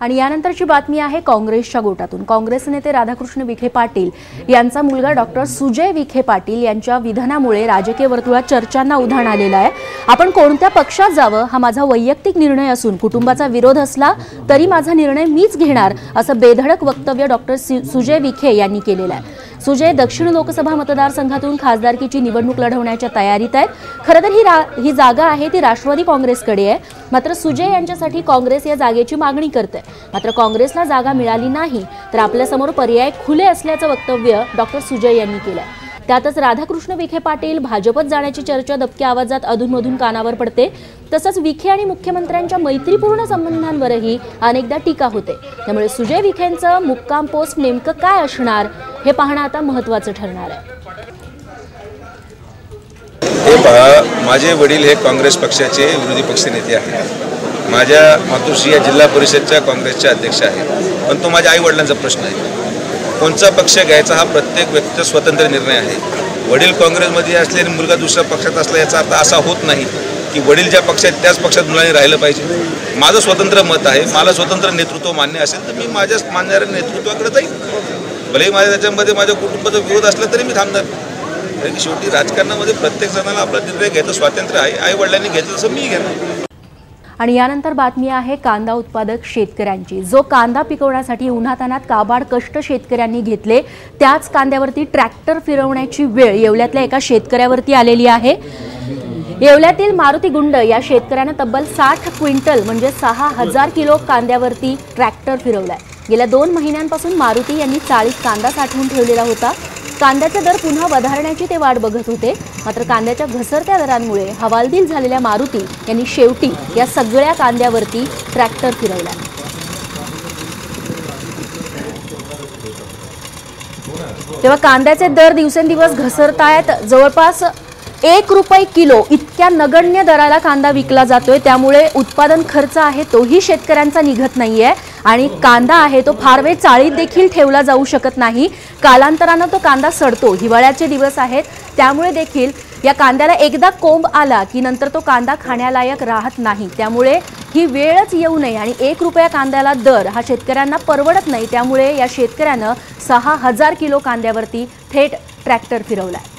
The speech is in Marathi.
आणि यानंतरची बातमी आहे काँग्रेसच्या गोटातून. काँग्रेस नेते राधाकृष्ण विखे पाटील यांचा मुलगा डॉक्टर सुजय विखे पाटील यांच्या विधानामुळे राजकीय वर्तुळात चर्चांना उधाण आलेलं आहे. आपण कोणत्या पक्षात जावं हा माझा वैयक्तिक निर्णय असून कुटुंबाचा विरोध असला तरी माझा निर्णय मीच घेणार असं बेधडक वक्तव्य डॉक्टर सुजय विखे यांनी केलेलं आहे. सुजय दक्षिण लोकसभा मतदारसंघातून खासदारकीची निवडणूक लढवण्याच्या तयारीत आहेत. खरं तर ही रा ही जागा आहे ती राष्ट्रवादी काँग्रेसकडे आहे. मात्र सुजय यांच्यासाठी काँग्रेस या जागेची मागणी करते मात्र काँग्रेसला जागा मिळाली नाही तर आपल्यासमोर पर्याय खुले असल्याचं वक्तव्य डॉक्टर सुजय यांनी केलं त्यातच राधाकृष्ण विखे पाटील भाजपत जाण्याची चर्चा दबक्या आवाजात अधूनमधून कानावर पडते. तसंच विखे आणि मुख्यमंत्र्यांच्या मैत्रीपूर्ण संबंधांवरही अनेकदा टीका होते. त्यामुळे सुजय विखेंचं मुक्काम पोस्ट नेमकं काय असणार हे पाहणं आता महत्त्वाचं ठरणार आहे. हे पहा माझे वडील हे काँग्रेस पक्षाचे विरोधी पक्ष नेते आहेत. माझ्या मातोश्री या जिल्हा परिषदच्या काँग्रेसच्या अध्यक्ष आहेत. पण तो माझ्या आई वडिलांचा प्रश्न आहे. कोणचा पक्ष घ्यायचा हा प्रत्येक व्यक्तीचा स्वतंत्र निर्णय आहे. वडील काँग्रेसमध्ये असले आणि मुलगा दुसऱ्या पक्षात असला याचा अर्थ असा होत नाही की वडील ज्या पक्षात त्याच पक्षात मुलांनी राहिलं पाहिजे. माझं स्वतंत्र मत आहे मला स्वतंत्र नेतृत्व मान्य असेल तर मी माझ्या मानणाऱ्या नेतृत्वाकडे जाईल भलेही माझ्या त्याच्यामध्ये माझ्या कुटुंबाचा विरोध असला तरी मी थांबणार कारण की शेवटी राजकारणामध्ये प्रत्येक जणाला आपला निर्णय घ्यायचं स्वातंत्र्य आहे. आई वडिलांनी घेतलं तसं मी घेणार आणि यानंतर बातमी आहे कांदा उत्पादक शेतकऱ्यांची. जो कांदा पिकवण्यासाठी उन्हातानात काबाड कष्ट शेतकऱ्यांनी घेतले त्याच कांद्यावरती ट्रॅक्टर फिरवण्याची वेळ येवल्यातल्या एका शेतकऱ्यावरती आलेली आहे. येवल्यातील मारुती गुंड या शेतकऱ्यानं तब्बल साठ क्विंटल म्हणजे सहा हजार किलो कांद्यावरती ट्रॅक्टर फिरवलाय. गेल्या दोन महिन्यांपासून मारुती यांनी चाळीस कांदा साठवून ठेवलेला होता. कांद्याचा दर पुन्हा वधारण्याची ते वाट बघत होते. मात्र कांद्याच्या घसरत्या दरांमुळे हवालदिल झालेल्या मारुती यांनी शेवटी या सगळ्या कांद्यावरती ट्रॅक्टर फिरवला. तेव्हा कांद्याचे दर दिवसेंदिवस घसरतायत. जवळपास एक रुपये किलो इतक्या नगण्य दराला कांदा विकला जातोय. त्यामुळे उत्पादन खर्च आहे तोही शेतकऱ्यांचा निघत नाहीये. आणि कांदा आहे तो फार वेळ चाळीत देखील ठेवला जाऊ शकत नाही. कालांतरानं तो कांदा सडतो. हिवाळ्याचे दिवस आहेत त्यामुळे देखील या कांद्याला एकदा कोंब आला की नंतर तो कांदा खाण्यालायक राहत नाही. त्यामुळे ही वेळच येऊ नये आणि एक रुपया कांद्याला दर हा शेतकऱ्यांना परवडत नाही. त्यामुळे या शेतकऱ्यानं सहा हजार किलो कांद्यावरती थेट ट्रॅक्टर फिरवलाय.